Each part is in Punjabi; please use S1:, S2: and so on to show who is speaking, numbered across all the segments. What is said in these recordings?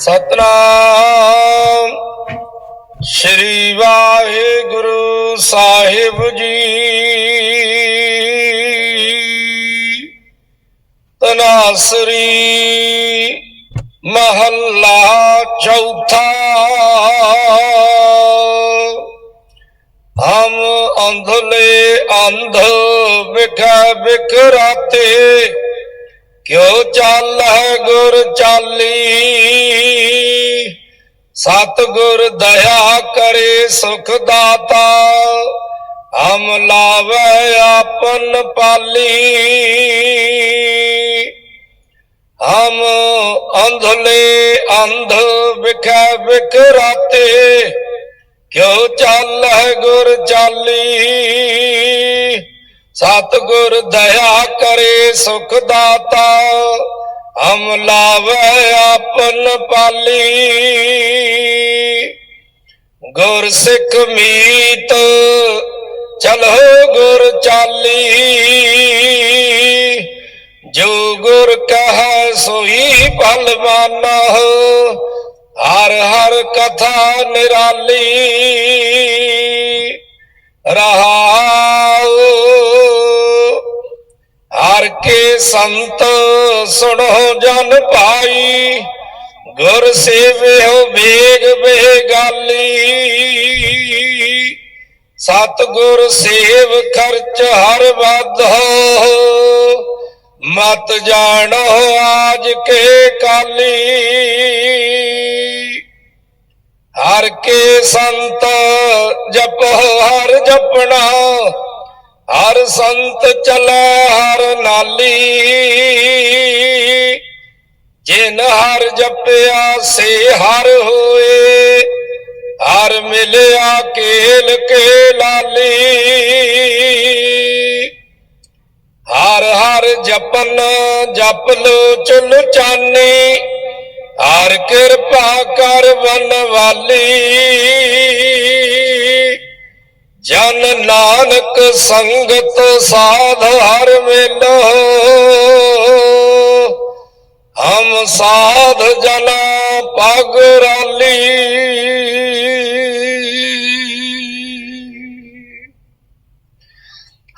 S1: ਸਤਨਾਮ। ਸ਼੍ਰੀ ਵਾਹਿਗੁਰੂ ਸਾਹਿਬ ਜੀ। ਤਨਾਸਰੀ ਮਹੱਲਾ ਚੌਥਾ। ਹਮ ਅੰਧਲੇ ਅੰਧ ਵਿਖੇ ਵਿਖਰਾਤੇ। ਕਿਉ ਚੱਲ ਗੁਰ ਚਾਲੀ? ਸਤ ਗੁਰ ਦਇਆ ਕਰੇ ਸੁਖ ਦਾਤਾ, ਹਮ ਲਾਵੇ ਆਪਨ ਪਾਲੀ। ਹਮ ਅੰਧਲੇ ਅੰਧ ਵਿਖੇ ਵਿਖਰਾਤੇ ਕਿਉ ਚੱਲ ਹੈ ਗੁਰ ਚਾਲੀ? ਸਤਿਗੁਰ ਦਇਆ ਕਰੇ ਸੁਖ ਦਾਤਾ, ਹਮ ਲਾਵੇ ਆਪਨ ਪਾਲੀ। ਗੁਰ ਸਿੱਖ ਮੀਤ, ਚਲੋ ਗੁਰ ਚਾਲੀ। ਜੋ ਗੁਰ ਕਹੈ ਸੋਈ ਭਲ ਮਾਨਾ ਹਰ ਹਰ ਕਥਾ ਨਿਰਾਲੀ। ਰਹਾਉ ਹਰ ਕੇ ਸੰਤ ਸੁਣੋ ਜਨ ਭਾਈ, ਗੁਰ ਸੇਵਿਓ ਵੇਗ ਬੇਗਾਲੀ। ਸਤ ਗੁਰ ਸੇਵ ਖਰਚ ਹਰ ਵਾਧੋ ਮਤ ਜਾਣੋ ਆਜ ਕੇ ਕਾਲੀ। ਹਰ ਕੇ ਸੰਤ ਜਪੋ, ਹਰ ਜਪਣਾ ਹਰ ਸੰਤ ਚਲੇ ਹਰ ਨਾਲੀ ਜਿਨ ਹਰ ਜਪਿਆ ਸੇ ਹਰ ਹੋਏ, ਹਰ ਮਿਲਿਆ ਕੇਲ ਕੇ ਲਾਲੀ। ਹਰ ਹਰ ਜਪਨ ਜਪ ਲੋ ਚੁਲ ਚਾਨੀ, ਹਰ ਕਿਰਪਾ ਕਰ ਬਨਵਾਲੀ ਜਨ ਨਾਨਕ ਸੰਗਤ ਸਾਧ ਹਰ ਮੇਲੋ। ਹਮ ਸਾਧ ਜਨਾ ਪਗ ਰਾਲੀ।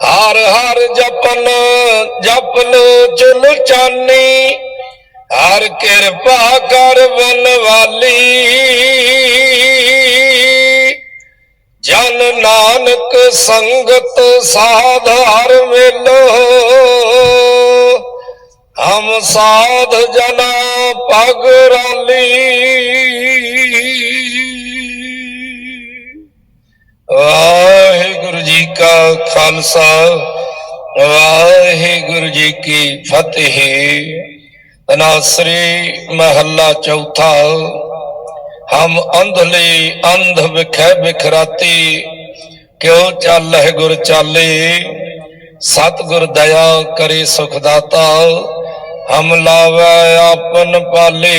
S1: ਹਰ ਹਰ ਜਪਨ ਜਪ ਲੋ ਚੁਲ ਚਾਨੀ। ਹਰ ਕਿਰਪਾ ਕਰ ਬਨਵਾਲੀ ਨਾਨਕ ਸੰਗਤ ਸਾਧ ਹਰ ਮੇਲੋ, ਹਮ ਸਾਧ ਜਨਾ ਪਗ ਰਾਲੀ। ਵਾਹਿਗੁਰੂ ਜੀ ਕਾ ਖਾਲਸਾ, ਵਾਹਿਗੁਰੂ ਜੀ ਕੀ ਫਤਿਹ। ਅਨਾਸਰੀ ਮਹੱਲਾ ਚੌਥਾ, ਹਮ ਅੰਧਲੇ ਅੰਧ ਵਿਖੇ ਵਿਖਰਾਤੀ ਕਿਉ ਚਾਲਹਿ ਗੁਰ ਚਾਲੇ? ਸਤਿਗੁਰ ਦਇਆ ਕਰੇ ਸੁਖ ਦਾਤਾ ਹਮ ਲਾਵੇ ਆਪਨ ਪਾਲੇ।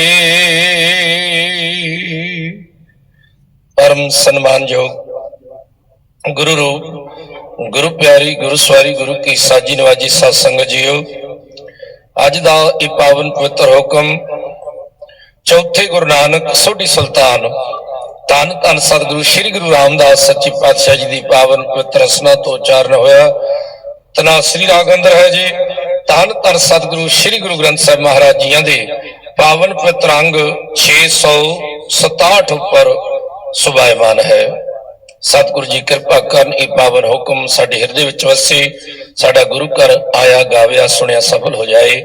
S1: ਪਰਮ ਸਨਮਾਨਯੋਗ ਗੁਰੂ ਰੂਪ, ਗੁਰੂ ਪਿਆਰੀ, ਗੁਰੂ ਸਵਾਰੀ, ਗੁਰੂ ਕੀ ਸਾਜੀ ਨਵਾਜੀ ਸਤ ਸੰਗਤ ਜੀਓ, ਅੱਜ ਦਾ ਇਹ ਪਾਵਨ ਪਵਿੱਤਰ ਹੁਕਮ ਚੌਥੇ ਗੁਰੂ ਨਾਨਕ ਸੋਢੀ ਸੁਲਤਾਨ ਧੰਨ ਧੰਨ ਸਤਿਗੁਰੂ, ਸ੍ਰੀ ਗੁਰੂ ਰਾਮਦਾਸ ਸੱਚੀ ਪਾਤਸ਼ਾਹ ਜੀ ਦੀ ਪਾਵਨ ਪਵਿੱਤਰ ਰਸਨਾ ਤੋਂ ਉਚਾਰਨ ਹੋਇਆ। ਤਨਾਸਰੀ ਰਾਗ ਅੰਦਰ ਹੈ ਜੀ। ਧੰਨ ਧੰਨ ਸਤਿਗੁਰੂ, ਸ੍ਰੀ ਗੁਰੂ ਗ੍ਰੰਥ ਸਾਹਿਬ ਮਹਾਰਾਜ ਜੀਆਂ ਦੇ ਪਾਵਨ ਪਵਿੱਤਰ ਅੰਗ 667 ਉੱਪਰ ਸੁਭਾਇਮਾਨ ਹੈ। ਸਤਿਗੁਰੂ ਜੀ ਕਿਰਪਾ ਕਰਨ ਇਹ ਪਾਵਨ ਹੁਕਮ ਸਾਡੇ ਹਿਰਦੇ ਵਿੱਚ ਵਸੇ, ਸਾਡਾ ਗੁਰੂ ਘਰ ਆਇਆ, ਗਾਵਿਆ, ਸੁਣਿਆ ਸਫਲ ਹੋ ਜਾਏ।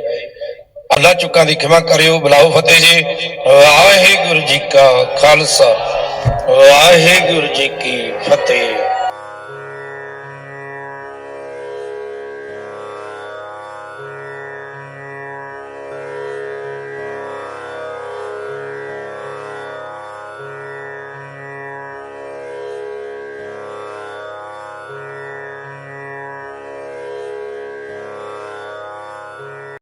S1: ਅੱਲਾ ਚੁੱਕਾਂ ਦੀ ਖਿਮਾ ਕਰਿਓ, ਬੁਲਾਓ ਫਤਿਹ ਜੀ। ਵਾਹਿਗੁਰੂ ਜੀ ਕਾ ਖਾਲਸਾ। ਵਾਹਿਗੁਰੂ ਜੀ ਕੀ ਫਤਿਹ।